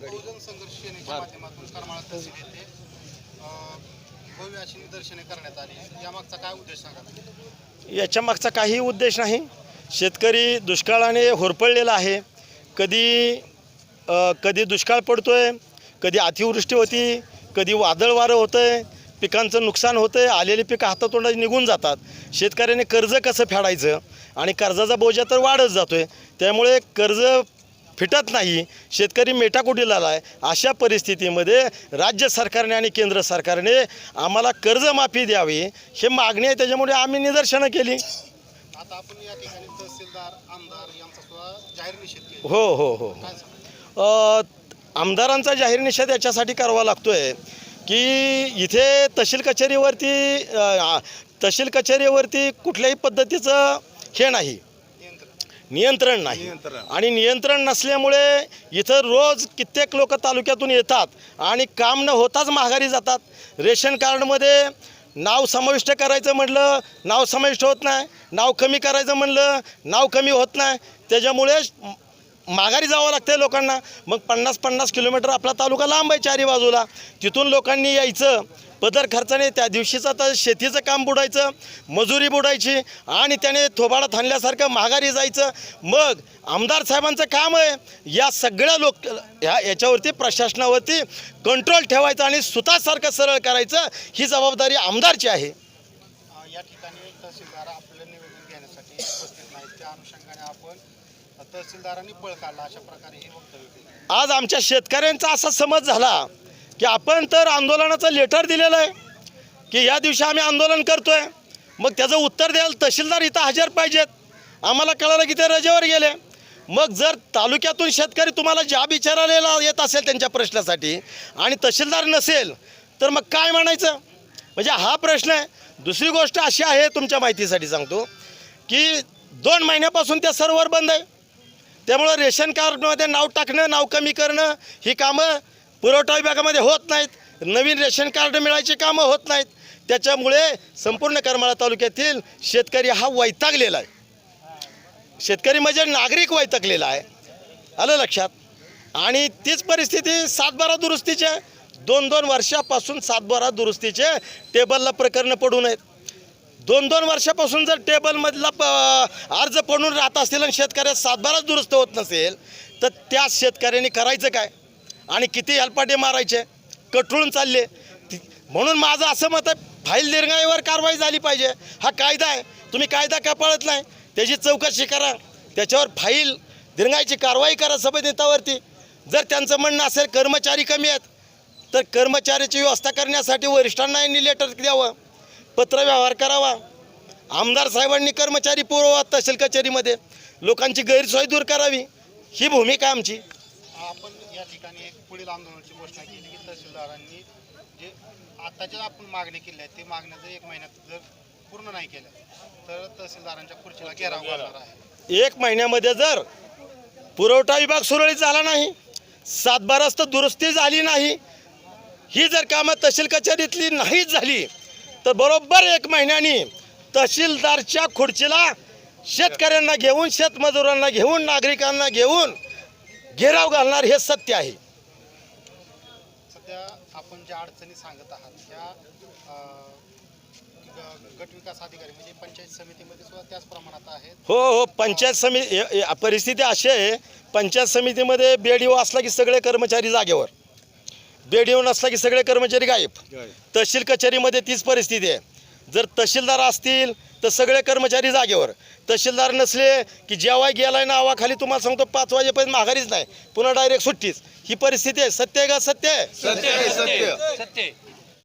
बहुजन संघर्ष सेनेच्या माध्यमातून करमाळा तहसील येथे भव्य अशी निदर्शने करण्यात आली यामागचा काय उद्देश सांगा याच्या मागचा काही उद्देश नाही. शेतकरी दुष्काळाने होरपळलेला आहे. कधी कधी दुष्काळ पडतोय कधी अतिवृष्टी होती कधी वादळ वारं होतं आहे पिकांचं नुकसान होतं आहे आलेली पिकं हातातोंडाची निघून जातात. शेतकऱ्याने कर्ज कसं फेडायचं? आणि कर्जाचा बोजा तर वाढत जातो आहे त्यामुळे कर्ज फिटत नाही शेतकरी मेटाकुटीला आहे अशा परिस्थितीमध्ये राज्य सरकारने आणि केंद्र सरकारने आम्हाला कर्जमाफी द्यावी हे मागणी आहे. त्याच्यामुळे आम्ही निदर्शनं केली. आता आपण या ठिकाणी तहसीलदार आमदार यांचा सुद्धा जाहीर निषेध केला. हो हो हो काय सांगा अ, आमदारांचा जाहीर निषेध याच्यासाठी करावा लागतो आहे की इथे तहसील कचेरीवरती अ, आ, तहसील कचेरीवरती कुठल्याही पद्धतीचं हे नाही. नियंत्रण नाही. आणि नियंत्रण नसल्यामुळे इथं रोज कित्येक लोक तालुक्यातून येतात आणि काम न होताच माघारी जातात. रेशन कार्डमध्ये नाव समाविष्ट करायचं म्हटलं नाव समाविष्ट होत नाही. नाव कमी करायचं म्हणलं नाव कमी होत नाही. त्याच्यामुळे माघारी जावं लागतं लोकांना. मग पन्नास पन्नास किलोमीटर आपला तालुका लांब आहे चारी बाजूला. तिथून लोकांनी यायचं. पदर खर्चाने त्या दिवशीचं तर शेतीचं काम बुडायचं मजुरी बुडायची आणि त्याने थोबाडा थांबल्यासारखं माघारी जायचं. मग आमदार साहेबांचं काम आहे या सगळ्या लोक ह्या याच्यावरती प्रशासनावरती कंट्रोल ठेवायचं आणि सुतासारखं सरळ करायचं ही जबाबदारी आमदारची आहे. या ठिकाणी तहसीलदार आपलं निवेदन घेण्यासाठी उपस्थित नाहीत. त्या अनुषंगाने आपण तहसीलदारांनी पळ काढला अशा प्रकारे हे वक्तव्य केलं. आज आमच्या शेतकऱ्यांचा असा समज झाला की आपण तर आंदोलनाचं लेटर दिलेलं आहे की या दिवशी आम्ही आंदोलन करतोय. मग त्याचं उत्तर द्यायला तहसीलदार इथं हजर पाहिजेत. आम्हाला कळालं की ते रजेवर गेले. मग जर तालुक्यातून शेतकरी तुम्हाला ज्या विचारायला येत असेल त्यांच्या प्रश्नासाठी आणि तहसीलदार नसेल तर मग काय म्हणायचं? म्हणजे हा प्रश्न आहे. दुसरी गोष्ट अशी आहे तुमच्या माहितीसाठी सांगतो की दोन महिन्यापासून त्या सर्व्हर बंद आहे. त्यामुळं रेशन कार्डमध्ये नाव टाकणं नाव कमी करणं ही कामं पुरवठा विभागामध्ये होत नाहीत. नवीन रेशन कार्ड मिळायची कामं होत नाहीत. त्याच्यामुळे संपूर्ण करमाळा तालुक्यातील शेतकरी हा वैतागलेला आहे. शेतकरी म्हणजे नागरिक वैतागलेला आहे. आलं लक्षात? आणि तीच परिस्थिती सातबारा दुरुस्तीचे आहे. दोन दोन वर्षापासून सातबारा दुरुस्तीचे टेबलला प्रकरणं पडू नयेत दोन दोन वर्षापासून जर टेबलमधला प अर्ज पडून राहत असतील आणि शेतकऱ्यात सातबाराच दुरुस्त होत नसेल तर त्या शेतकऱ्यांनी करायचं काय? आणि किती हेलपाटे मारायचे? कठळून चालले. म्हणून माझं असं मत आहे फाईल दीर्घाईवर कारवाई झाली पाहिजे. हा कायदा आहे. तुम्ही कायदा का पाळत नाही? त्याची चौकशी करा. त्याच्यावर फाईल दीर्घाईची कारवाई करा सभेनेतावरती. जर त्यांचं म्हणणं असेल कर्मचारी कमी आहेत तर कर्मचाऱ्याची व्यवस्था करण्यासाठी वरिष्ठांना लेटर द्यावं. पत्रव्यवहार करावा. आमदार साहेबांनी कर्मचारी पुरवा तहसील कचेरीमध्ये. लोकांची गैरसोय दूर करावी. ही भूमिका आमची. आपण या ठिकाणी एक पुढील आंदोलनाची घोषणा केली की तहसीलदारांनी जे आताच्या आपण मागणी केल्या आहेत ते मागण्या जर एक महिन्यात जर पूर्ण नाही केल्या तर तहसीलदारांच्या खुर्चीला घेराव करणार आहे. एक महिन्यामध्ये जर पुरवठा विभाग सुरळीत झाला नाही सातबारास्त दुरुस्ती झाली नाही ही जर कामं तहसील कचेरीतली नाहीच झाली तर बरोबर एक महिन्यानी तहसीलदारच्या खुर्चीला शेतकऱ्यांना घेऊन शेतमजुरांना घेऊन नागरिकांना घेऊन घेराव घालणार हे सत्य आहे. सध्या आपण ज्या अडचणी सांगत आहात त्या अं, ग- गट विकास अधिकारी म्हणजे पंचायत समितीमध्ये सुद्धा त्याच प्रमाणात आहेत. हो हो पंचायत समिती परिस्थिती अशी आहे पंचायत समितीमध्ये बेड येऊ असला की सगळे कर्मचारी जागेवर. बेड येऊ नसला की सगळे कर्मचारी गायब. तहसील कचेरीमध्ये तीच परिस्थिती आहे. जर तहसीलदार असतील तर सगळे कर्मचारी जागेवर. तहसीलदार नसले की जेव्हा गेलाय नावाखाली तुम्हाला सांगतो पाच वाजेपर्यंत माघारीच नाही. पुन्हा डायरेक्ट सुट्टीच. ही परिस्थिती आहे. सत्य आहे का सत्य आहे? सत्य आहे सत्य